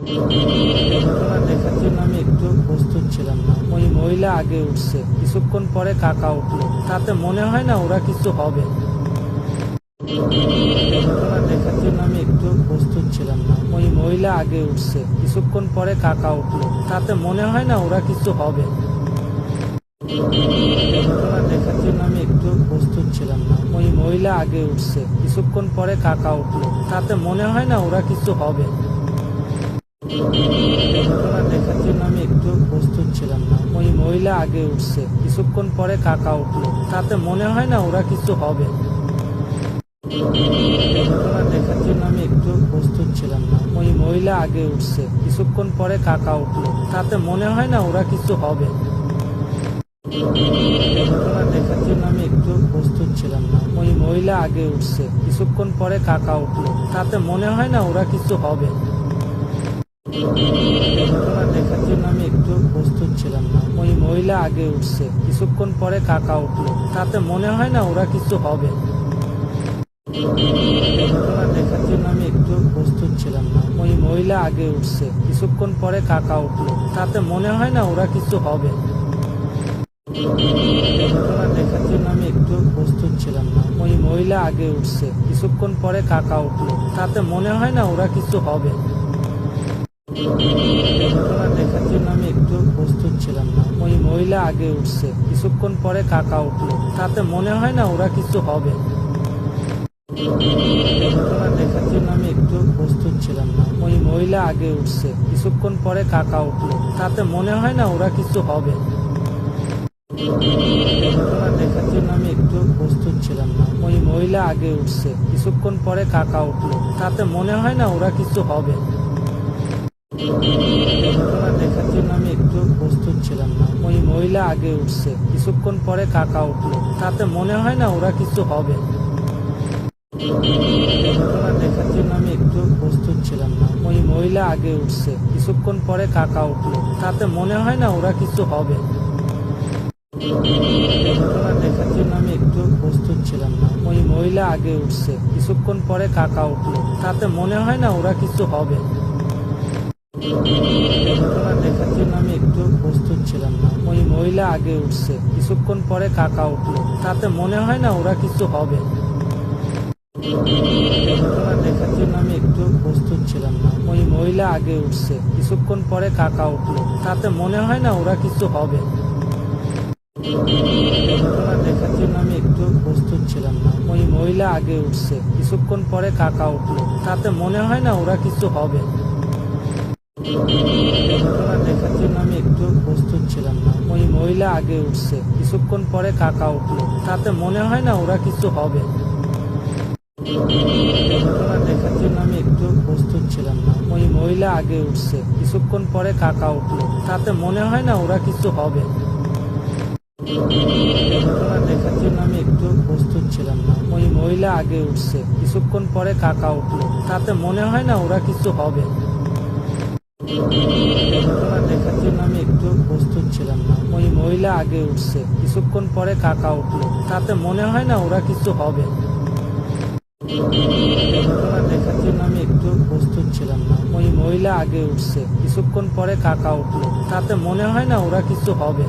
ঘটনা দেখার জন্য আমি একটু প্রস্তুত ছিলাম না। ওই মহিলা আগে উঠছে। কিছুক্ষণ পরে কাকা উঠল। তাতে মনে হয় না ওরা কিছু হবে। দেখার জন্য আমি একটু প্রস্তুত ছিলাম না। ওই মহিলা আগে উঠছে। কিছুক্ষণ পরে কাকা উঠল। তাতে মনে হয় না ওরা কিছু হবে। ঘটনা দেখার জন্য আমি একটু প্রস্তুত ছিলাম না। ওই মহিলা আগে উঠছে। কিছুক্ষণ পরে কাকা উঠল। তাতে মনে হয় না ওরা কিছু হবে। ঘটনা দেখার জন্য একটু প্রস্তুত ছিলাম না। ওই মহিলা আগে উঠছে। কিছুক্ষণ পরে কাকা উঠল। তাতে মনে হয় না ওরা কিছু হবে। ঘটনা দেখার জন্য আমি একটু প্রস্তুত ছিলাম না। ওই মহিলা আগে উঠছে। কিছুক্ষণ পরে কাকা উঠল। তাতে মনে হয় না ওরা কিছু হবে। ঘটনা দেখার জন্য আমি একটু প্রস্তুত ছিলাম না। ওই মহিলা আগে উঠছে। কিছুক্ষণ পরে কাকা উঠল। তাতে মনে হয় না ওরা কিছু হবে। ঘটনা দেখার জন্য আমি একটু প্রস্তুত ছিলাম না। ওই মহিলা আগে উঠছে। কিছুক্ষণ পরে কাকা উঠল। তাতে মনে হয় না ওরা কিছু হবে। ঘটনা দেখার জন্য আমি একটু প্রস্তুত ছিলাম না। ওই মহিলা আগে উঠছে। কিছুক্ষণ পরে কাকা উঠল। তাতে মনে হয় না ওরা কিছু হবে। ঘটনা দেখার জন্য আমি একটু প্রস্তুত ছিলাম না। ওই মহিলা আগে উঠছে। কিছুক্ষণ পরে কাকা উঠল। তাতে মনে হয় না ওরা কিছু হবে। ঘটনা দেখার জন্য আমি একটু প্রস্তুত ছিলাম না। ওই মহিলা আগে উঠছে। কিছুক্ষণ পরে কাকা উঠল। তাতে মনে হয় না ওরা কিছু হবে। ঘটনা দেখার জন্য আমি একটু প্রস্তুত ছিলাম না। ওই মহিলা আগে উঠছে। কিছুক্ষণ পরে কাকা উঠল। তাতে মনে হয় না ওরা কিছু হবে। ঘটনা দেখার জন্য আমি একটু প্রস্তুত ছিলাম না। ওই মহিলা আগে উঠছে। কিছুক্ষণ পরে কাকা উঠল। তাতে মনে হয় না ওরা কিছু হবে। ঘটনা দেখার জন্য আমি একটু প্রস্তুত ছিলাম না। ওই মহিলা আগে উঠছে। কিছুক্ষণ পরে কাকা উঠল। তাতে মনে হয় না ওরা কিছু হবে। ঘটনা দেখার জন্য আমি একটু প্রস্তুত ছিলাম না। ওই মহিলা আগে উঠছে। কিছুক্ষণ পরে কাকা উঠল। তাতে মনে হয় না ওরা কিছু হবে। ঘটনা দেখার জন্য আমি একটু প্রস্তুত ছিলাম না। ওই মহিলা আগে উঠছে। কিছুক্ষণ পরে কাকা উঠল। তাতে মনে হয় না ওরা কিছু হবে। ঘটনা দেখার জন্য একটু প্রস্তুত ছিলাম না। ওই মহিলা আগে উঠছে। কিছুক্ষণ পরে কাকা উঠল। তাতে মনে হয় না ওরা কিছু হবে। ঘটনা দেখার জন্য আমি একটু প্রস্তুত ছিলাম না। ওই মহিলা আগে উঠছে। কিছুক্ষণ পরে কাকা উঠল। তাতে মনে হয় না ওরা কিছু হবে। ঘটনা দেখার জন্য আমি একটু প্রস্তুত ছিলাম না। ওই মহিলা আগে উঠছে। কিছুক্ষণ পরে কাকা উঠল। তাতে মনে হয় না ওরা কিছু হবে। দেখার জন্য আমি একটু প্রস্তুত ছিলাম না। ওই মহিলা আগে উঠছে। কিছুক্ষণ পরে কাকা উঠল। তাতে মনে হয় না ওরা কিছু হবে। দেখার জন্য আমি একটু প্রস্তুত ছিলাম না। ওই মহিলা আগে উঠছে। কিছুক্ষণ পরে কাকা উঠল। তাতে মনে হয় না ওরা কিছু হবে। দেখার জন্য আমি একটু প্রস্তুত ছিলাম না। ওই মহিলা আগে উঠছে। কিছুক্ষণ পরে কাকা উঠল। তাতে মনে হয় না ওরা কিছু হবে। ঘটনা দেখার জন্য আমি একটু প্রস্তুত ছিলাম না। ওই মহিলা আগে উঠছে। কিছুক্ষণ পরে কাকা উঠল। তাতে মনে হয় না ওরা কিছু হবে। ঘটনা দেখার জন্য আমি একটু প্রস্তুত ছিলাম না। ওই মহিলা আগে উঠছে। কিছুক্ষণ পরে কাকা উঠল। তাতে মনে হয় না ওরা কিছু হবে।